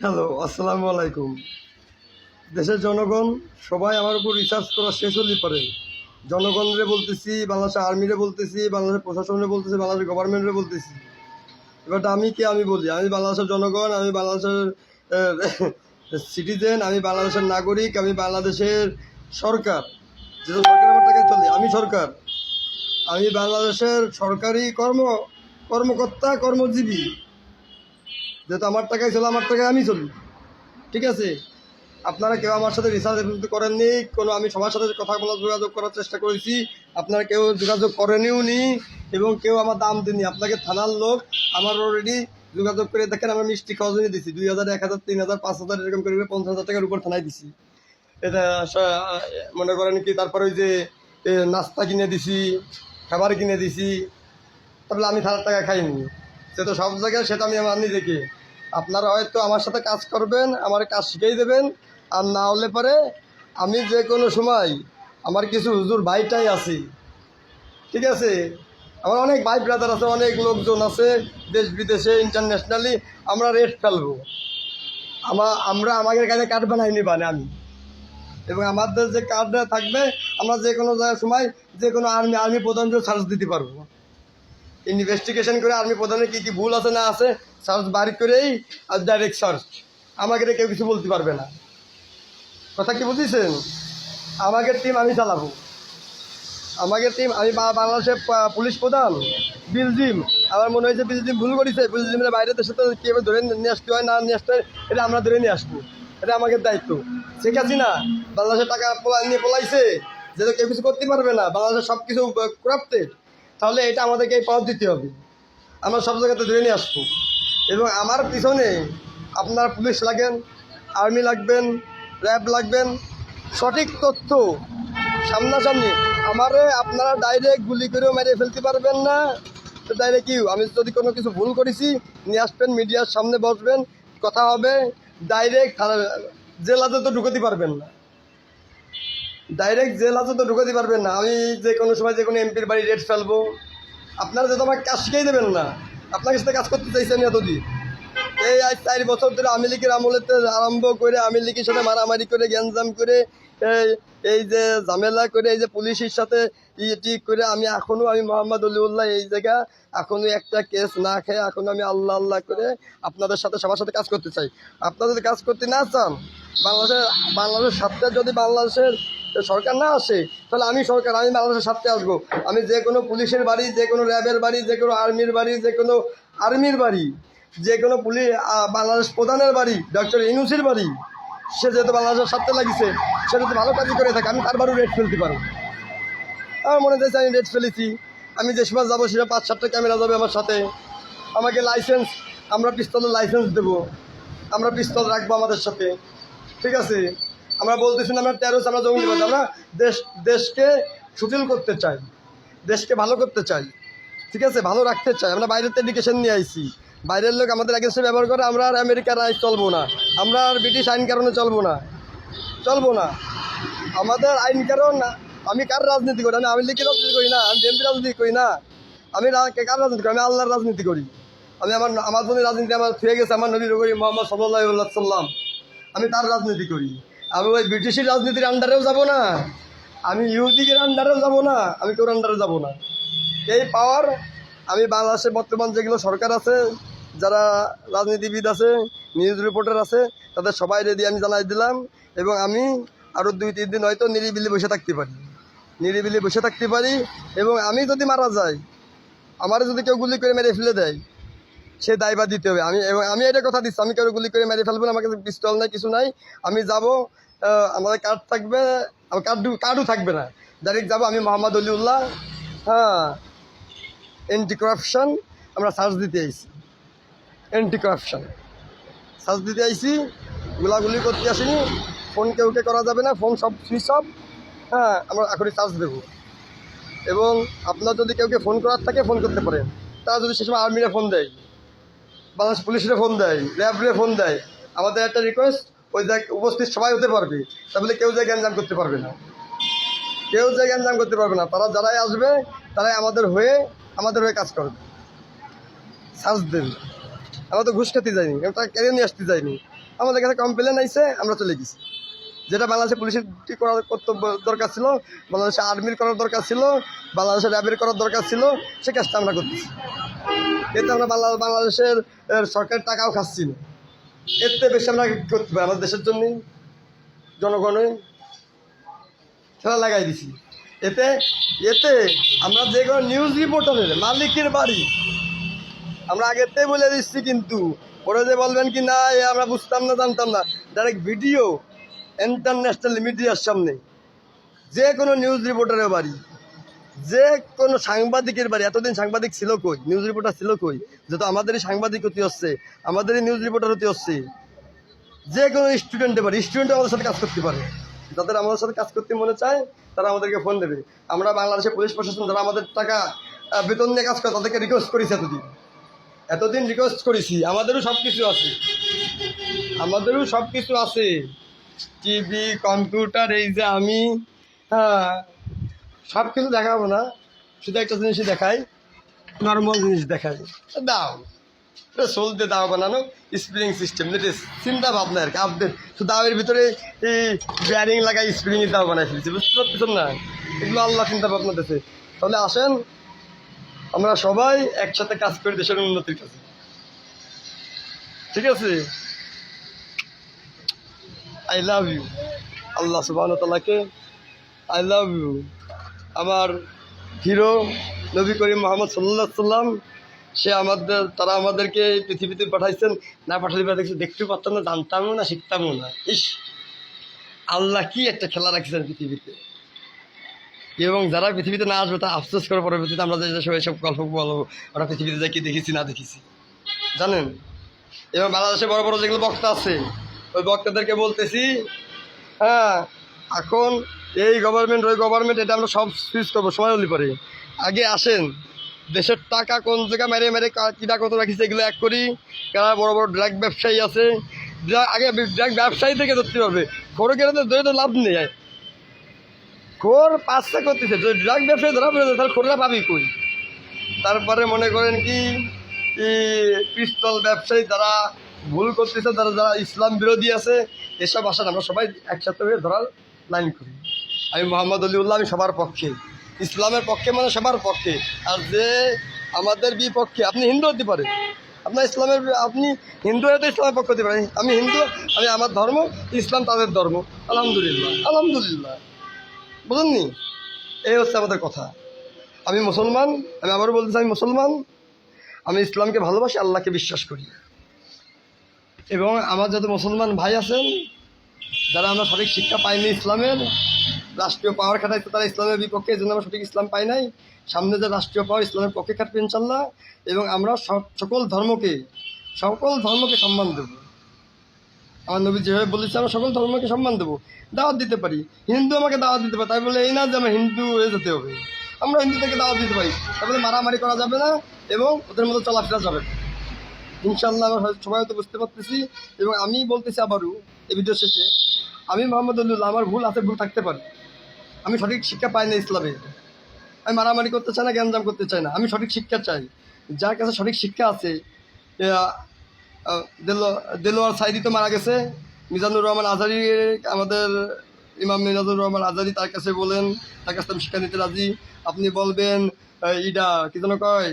Hello, আসসালামু আলাইকুম। দেশের জনগণ, সবাই আমার উপর রিসার্চ করা শেষ হলে পারে। জনগণরে বলতেছি বাংলাদেশের আর্মিরে বলতেছি বাংলাদেশের প্রশাসনে বলতেছি বাংলাদেশের গভর্নমেন্টরে বলতেছি। এবার আমি কে আমি বলি? আমি বাংলাদেশের জনগণ, আমি বাংলাদেশের সিটিজেন আমি বাংলাদেশের নাগরিক, আমি বাংলাদেশের সরকার। যেহেতু সরকার চলে? আমি সরকার। আমি বাংলাদেশের সরকারি কর্ম, কর্মকর্তা, কর্মজীবী। যেহেতু আমার টাকায় চলো আমার টাকায় আমি চলি। ঠিক আছে? আপনারা কেউ আমার সাথে রিসার্চ করেননি, কোনো আমি সবার সাথে কথা বলার যোগাযোগ করার চেষ্টা করেছি, আপনারা কেউ যোগাযোগ করেনিও নি এবং কেউ আমার দাম দেননি। আপনাকে থানার লোক আমার অলরেডি যোগাযোগ করে দেখেন, আমরা মিষ্টি খাওয়া জন্য দিছি। দুই হাজার, এক হাজার, তিন হাজার, পাঁচ হাজার, এরকম করে পঞ্চাশ হাজার টাকার উপর থানায় দিছি। এটা মনে করেন কি, তারপরে ওই যে নাস্তা কিনে দিছি, খাবার কিনে দিছি, তারপরে আমি থানার টাকা খাইনি। সে তো সব জায়গায় সেটা আমি আমার নিজেকে আপনারা হয়তো আমার সাথে কাজ করবেন, আমার কাজ শিখিয়ে দেবেন। আর না হলে পরে আমি যে কোনো সময় আমার কিছু হুজুর ভাইটাই আছি। ঠিক আছে? আমার অনেক ভাই ব্রাদার আছে, অনেক লোকজন আছে, দেশ বিদেশে ইন্টারন্যাশনালি আমরা রেট ফেলব। আমা, আমরা আমাদের কাছে কার্ড বানাইনি বানে আমি। এবং আমাদের যে কার্ডটা থাকবে, আমরা যে কোনো সময় যে কোনো আর্মি আর্মি প্রধানকে সার্চ দিতে পারব। ইনভেস্টিগেশন করে আর্মি প্রধানের কী কী ভুল আছে না আছে সার্চ বার করেই আর ডাইরেক্ট সার্চ আমাকে কেউ কিছু বলতে পারবে না। কথা কি বুঝেছেন? আমাকে টিম আমি চালাবো। আমাকে টিম আমি বাংলাদেশের পুলিশ প্রধান, বিলজিম। আমার মনে হয়েছে বিলজিম ভুল করেছে। বিলজিমের বাইরে দেশে তো কীভাবে ধরে নিয়ে আসতে হয়, না নিয়ে আসতে এটা আমরা ধরে নিয়ে আসব। এটা আমাদের দায়িত্ব। আছে না বাংলাদেশের টাকা নিয়ে পলাইছে। যেহেতু কেউ কিছু করতে পারবে না। বাংলাদেশের সব কিছু করাপ্টেড তাহলে এটা আমাদেরকে পাওয়ার দিতে হবে। আমরা সব জায়গাতে ধরে নিয়ে আসব। এবং আমার পিছনে আপনার পুলিশ লাগেন, আর্মি লাগবেন, র্যাব লাগবেন, সঠিক তথ্য সামনাসামনি আমারে আপনারা ডাইরেক্ট গুলি করেও মেরে ফেলতে পারবেন না। তো ডাইরেক্ট কি? আমি যদি কোনো কিছু ভুল করেছি, নিয়ে আসবেন, মিডিয়ার সামনে বসবেন, কথা হবে ডাইরেক্ট জেলাতে তো ঢুকাতে পারবেন না। ডাইরেক্ট জেল হাজতে তো ঢুকাতে পারবেন না। আমি যে কোনো সময় যে কোনো এমপির বাড়ি রেট ফেলব। আপনারা যেহেতু আমাকে কাজ শিখেই দেবেন না আপনাকে সাথে কাজ করতে চাইছি আমি এতদিন। এই আজ চার বছর ধরে আমি লীগের আমলেতে আরম্ভ করে আমি লীগের সাথে মারামারি করে, গ্যাঞ্জাম করে, এই যে ঝামেলা করে, এই যে পুলিশের সাথে ইটি করে আমি এখনও আমি মোহাম্মদ অলিউল্লাহ এই জায়গা এখনও একটা কেস না খেয়ে এখনও আমি আল্লাহ আল্লাহ করে আপনাদের সাথে, সবার সাথে কাজ করতে চাই। আপনারা যদি কাজ করতে না চান, বাংলাদেশের বাংলাদেশের সাথে যদি বাংলাদেশের সরকার না আসে, তাহলে আমি সরকার, আমি বাংলাদেশের সাথে আসব। আমি যে কোনো পুলিশের বাড়ি, যে কোনো র্যাবের বাড়ি, যে কোনো আর্মির বাড়ি, যে কোনো আর্মির বাড়ি, যে কোনো পুলিশ বাংলাদেশ প্রধানের বাড়ি, ডক্টর ইনুসির বাড়ি, সে যেহেতু বাংলাদেশের সাথে লাগিছে, সে যদি ভালো কাজই করে থাকে, আমি তার বাড়িও রেট ফেলতে পারব। আমার মনে চাইছে আমি রেট ফেলেছি। আমি যে সময় যাব, সেটা পাঁচ সাতটা ক্যামেরা যাবে আমার সাথে। আমাকে লাইসেন্স, আমরা পিস্তলের লাইসেন্স দেবো। আমরা পিস্তল রাখব আমাদের সাথে। ঠিক আছে? আমরা বলতেছি না, আমরা তেরোস আমরা জঙ্গি বাদ আমরা দেশ, দেশকে সুটিল করতে চাই, দেশকে ভালো করতে চাই, ঠিক আছে? ভালো রাখতে চাই। আমরা বাইরের এডুকেশন নিয়ে আইছি। বাইরের লোক আমাদের এগেনস্টে ব্যবহার করে, আমরা আর আমেরিকার আইন চলবো না। আমরা আর ব্রিটিশ আইন কারণে চলবো না। চলবো না। আমাদের আইন কারণ, আমি কার রাজনীতি করি? আমি আওয়ামী লীগের রাজনীতি করি না, আমি বিএনপি রাজনীতি করি না। আমি কার রাজনীতি করি? আমি আল্লাহর রাজনীতি করি। আমি আমার আমার জন্য রাজনীতি আমার থুয়ে গেছে, আমার নবীর করি মোহাম্মদ সাল্লাহ সাল্লাম আমি তার রাজনীতি করি। আমি ওই ব্রিটিশের রাজনীতির আন্ডারেও যাব না। আমি ইহুদিকের আন্ডারেও যাব না, আমি কেউ আন্ডারে যাব না। এই পাওয়ার আমি বাংলাদেশে বর্তমান যেগুলো সরকার আছে, যারা রাজনীতিবিদ আছে নিউজ রিপোর্টার আছে, তাদের সবাই রেডি আমি জানাই দিলাম। এবং আমি আরও দুই, তিন দিন হয়তো নিরিবিলি বসে থাকতে পারি। নিরিবিলি বসে থাকতে পারি এবং আমি যদি মারা যাই, আমার যদি কেউ গুলি করে মেরে ফেলে দেয়, সে দায়বা দিতে হবে। আমি, এবং আমি এটা কথা দিচ্ছি, আমি কেউ গুলি করে মেরে ফেলব না, আমার কাছে পিস্তল নাই, কিছু নাই। আমি যাব আমাদের কার্ড থাকবে কার্ড কার্ডও থাকবে না। ডাইরেক্ট যাব আমি মোহাম্মদ অলিউল্লাহ হ্যাঁ অ্যান্টি করাপশন আমরা সার্চ দিতে আইছি। অ্যান্টি করাপশন সার্চ দিতে আইছি, গুলাগুলি করতে আসিনি ফোন কেউ কে করা যাবে না ফোন সব সুইচ অফ হ্যাঁ আমরা এখনই চার্জ দেবো। এবং আপনার যদি কেউকে ফোন করার থাকে ফোন করতে পারেন। তারা যদি সে সময় আর্মিরা ফোন দেয়, বাংলাদেশ পুলিশরা ফোন দেয় র্যাবরে ফোন দেয়, আমাদের একটা রিকোয়েস্ট ওই জায়গায় উপস্থিত সবাই হতে পারবে। তাহলে কেউ জায়গায় জ্ঞানজাম করতে পারবে না। কেউ জায়গায় জ্ঞানজাম করতে পারবে না। তারা যারাই আসবে, তারাই আমাদের হয়ে আমাদের হয়ে কাজ করবে। সার্চ দেবে। আমরা তো ঘুষ খেতে যাইনি টাকা কেড়ে নিয়ে আসতে যাইনি। আমাদের কাছে কমপ্লেন আইসে আমরা চলে গেছি। যেটা বাংলাদেশে পুলিশের করার কর্তব্য দরকার ছিল, বাংলাদেশে আর্মির করার দরকার ছিল, বাংলাদেশের র্যাবের করার দরকার ছিল, সে কাজটা আমরা করতেছি। এতে আমরা বাংলা বাংলাদেশের সরকারের টাকাও খাচ্ছি না। থেকে বেশি আমরা করতে পারি? আমাদের দেশের জন্যই জনগণে খেলা লাগাই দিছি। এতে এতে আমরা যে কোনো নিউজ রিপোর্টারের মালিকের বাড়ি, আমরা আগেতে বলে দিচ্ছি কিন্তু, ওরা যে বলবেন কি, না, এ আমরা বুঝতাম না, জানতাম না। ডাইরেক্ট ভিডিও ইন্টারন্যাশনাল মিডিয়ার সামনে, যে কোনো নিউজ রিপোর্টারের বাড়ি যে কোনো সাংবাদিকের বাড়ি, এতদিন সাংবাদিক ছিল কই? নিউজ রিপোর্টার ছিল কই? যেহেতু আমাদেরই সাংবাদিক হতে হচ্ছে আমাদেরই নিউজ রিপোর্টার হতে হচ্ছে যে কোনো স্টুডেন্টের বাড়ি স্টুডেন্ট আমাদের সাথে কাজ করতে পারে। যাদের আমাদের সাথে কাজ করতে মনে চায়, তারা আমাদেরকে ফোন দেবে। আমরা বাংলাদেশের পুলিশ প্রশাসন যারা আমাদের টাকা বেতন নিয়ে কাজ করে, তাদেরকে রিকোয়েস্ট করেছি এতদিন। এতদিন রিকোয়েস্ট করেছি, আমাদেরও সব কিছু আছে। আমাদেরও সব কিছু আছে। টিভি কম্পিউটার এই যে আমি হ্যাঁ সব কিছু দেখাবো না, শুধু একটা জিনিসই দেখাই নর্মাল জিনিস দেখাই। দাও। এটা চলতে দাও বানানো স্প্রিং সিস্টেম চিন্তা ভাবনা আর কি আপডেট তো দাওয়ের ভিতরে এই ব্যারিং লাগাই স্প্রিংয়ের দাও বানাই ফেলছি, বুঝতে পারতেছেন না? এগুলো আল্লাহ চিন্তা ভাবনা দিতে তাহলে আসেন, আমরা সবাই একসাথে কাজ করি দেশের উন্নতির কাছে ঠিক আছে? আই লাভ ইউ আল্লাহ সুবাহ তালাকে আই লাভ ইউ আমার হিরো নবী করিম মোহাম্মদ সাল্লাহ সাল্লাম সে আমাদের, তারা আমাদেরকে এই পৃথিবীতে পাঠাইছেন, না পাঠালে দেখছি দেখতেও পারতাম না, জানতামও না, শিখতামও না। ইস, আল্লাহ কি একটা খেলা রাখছেন পৃথিবীতে। এবং যারা পৃথিবীতে না আসবে, তা আফসোস করে পরবর্তীতে আমরা যে সব গল্প বলব, ওরা পৃথিবীতে যা কি দেখেছি, না দেখেছি। জানেন? এবং বাংলাদেশে বড় বড় যেগুলো বক্তা আছে, ওই বক্তাদেরকে বলতেছি হ্যাঁ এখন এই গভর্নমেন্ট ওই গভর্নমেন্ট এটা আমরা সব সুইচ করব, সময় হলে পরে। আগে আসেন, দেশের টাকা কোন জায়গায় মেরে মেরে কিনা কত রাখিছে, এগুলো এক করি। কারা বড় বড় ড্রাগ ব্যবসায়ী আছে আগে ড্রাগ ব্যবসায়ী থেকে ধরতে হবে। খোরে কেন ধরে তো লাভ নেই। খোর পাঁচটা করতেছে, যদি ড্রাগ ব্যবসায়ী ধরা পড়ে তাহলে খোররা পাবি কই? তারপরে মনে করেন কি পিস্তল ব্যবসায়ী যারা ভুল করতেছে, তারা যারা ইসলাম বিরোধী আছে, এসব আসেন, আমরা সবাই একসাথে হয়ে ধরার লাইন করি। আমি মোহাম্মদ আলিউল্লাহ আমি সবার পক্ষে। ইসলামের পক্ষে মানে সবার পক্ষে। আর যে আমাদের বিপক্ষে, আপনি হিন্দু হতে পারেন। আপনার ইসলামের, আপনি হিন্দু হয়ে ইসলামের পক্ষ হতে পারেন। আমি হিন্দু, আমি আমার ধর্ম, ইসলাম তাদের ধর্ম। আলহামদুলিল্লাহ আলহামদুলিল্লাহ। বুঝলেননি এই হচ্ছে আমাদের কথা। আমি মুসলমান, আমি আবারও বলতেছি, আমি মুসলমান। আমি ইসলামকে ভালোবাসি, আল্লাহকে বিশ্বাস করি। এবং আমার যত মুসলমান ভাই আছেন, যারা আমরা সঠিক শিক্ষা পাইনি ইসলামের রাষ্ট্রীয় পাওয়ার খাটাইছে তারা ইসলামের বিপক্ষে এই জন্য আমরা সঠিক ইসলাম পাই নাই। সামনে যে রাষ্ট্রীয় পাওয়ার, ইসলামের পক্ষে খাটবে ইনশাল্লাহ এবং আমরা সকল ধর্মকে সকল ধর্মকে সম্মান দেব। আমার নবী যেভাবে বলেছে, আমরা সকল ধর্মকে সম্মান দেবো। দাওয়াত দিতে পারি। হিন্দু আমাকে দাওয়াত দিতে পারে। তাই বলে, এই না যে আমার হিন্দু হয়ে যেতে হবে। আমরা হিন্দু থেকে দাওয়াত দিতে পারি। তারপরে মারামারি করা যাবে না এবং ওদের মতো চলাফেরা যাবে না। ইনশাল্লাহ আমরা সবাই হয়তো বুঝতে পারতেছি। এবং আমি বলতেছি আবারও, এই ভিডিও শেষে, আমি মোহাম্মদ আল্লাহ আমার ভুল আছে, ভুল থাকতে পারে। আমি সঠিক শিক্ষা পাই না ইসলামে। আমি মারামারি করতে চাই না জ্ঞানজাম করতে চাই না। আমি সঠিক শিক্ষা চাই। যার কাছে সঠিক শিক্ষা আছে দেলোয়ার সাইদি তো মারা গেছে। মিজানুর রহমান আজারি, আমাদের ইমাম মিজানুর রহমান আজারি তার কাছে বলেন, তার কাছে আমি শিক্ষা নিতে রাজি। আপনি বলবেন ইডা, কি যেন কয়?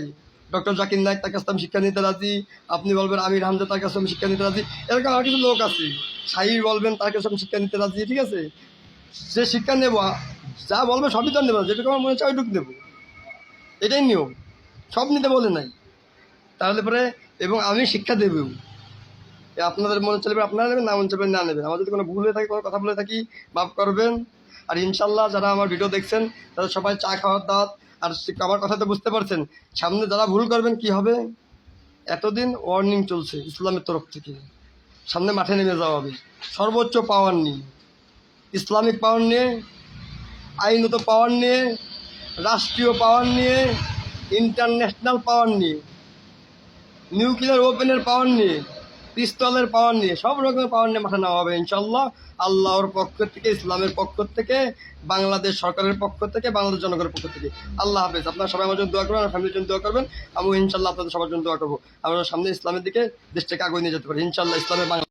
ডক্টর জাকির নায়ক তার কাছে আমি শিক্ষা নিতে রাজি। আপনি বলবেন, আমির হামজা তার কাছে আমি শিক্ষা নিতে রাজি। এরকম আর কিছু লোক আছে। শাহির বলবেন, তার কাছে আমি শিক্ষা নিতে রাজি, ঠিক আছে? যে শিক্ষা নেব যা বলবে সবই তো নেব। যেটুকু আমার মনে হচ্ছে ওইটুকু দেবো এটাই নিয়ম। সব নিতে বলে নাই। তাহলে পরে এবং আমি শিক্ষা দেব। আপনাদের মনে চলবে আপনারা নেবেন, না মনে চলবে না নেবেন। আমার যদি কোনো ভুল হয়ে থাকে, কোনো কথা বলে থাকি, মাফ করবেন। আর ইনশাল্লাহ যারা আমার ভিডিও দেখছেন তারা সবাই চা খাওয়ার দাওয়াত। আর আমার কথা তো বুঝতে পারছেন। সামনে যারা ভুল করবেন, কি হবে? এতদিন ওয়ার্নিং চলছে ইসলামের তরফ থেকে। সামনে মাঠে নেমে যাওয়া হবে। সর্বোচ্চ পাওয়ার নিয়ে। ইসলামিক পাওয়ার নিয়ে আইনত পাওয়ার নিয়ে, রাষ্ট্রীয় পাওয়ার নিয়ে ইন্টারন্যাশনাল পাওয়ার নিয়ে নিউক্লিয়ার ওপেনের পাওয়ার নিয়ে পিস্তলের পাওয়ার নিয়ে, সব রকমের পাওয়ার নিয়ে মাঠে নেওয়া হবে ইনশাল্লাহ আল্লাহর পক্ষ থেকে, ইসলামের পক্ষ থেকে, বাংলাদেশ সরকারের পক্ষ থেকে, বাংলাদেশ জনগণের পক্ষ থেকে। আল্লাহ হাফেজ। আপনারা সবাই আমার জন্য দোয়া করবেন, আমার ফ্যামিলির জন্য দোয়া করবেন। আমি ইনশাল্লাহ আপনাদের সবার জন্য দোয়া করব। আমরা সামনে ইসলামের দিকে দেশটাকে আগে নিয়ে যেতে পারি। ইনশাল্লাহ ইসলামের বাংলা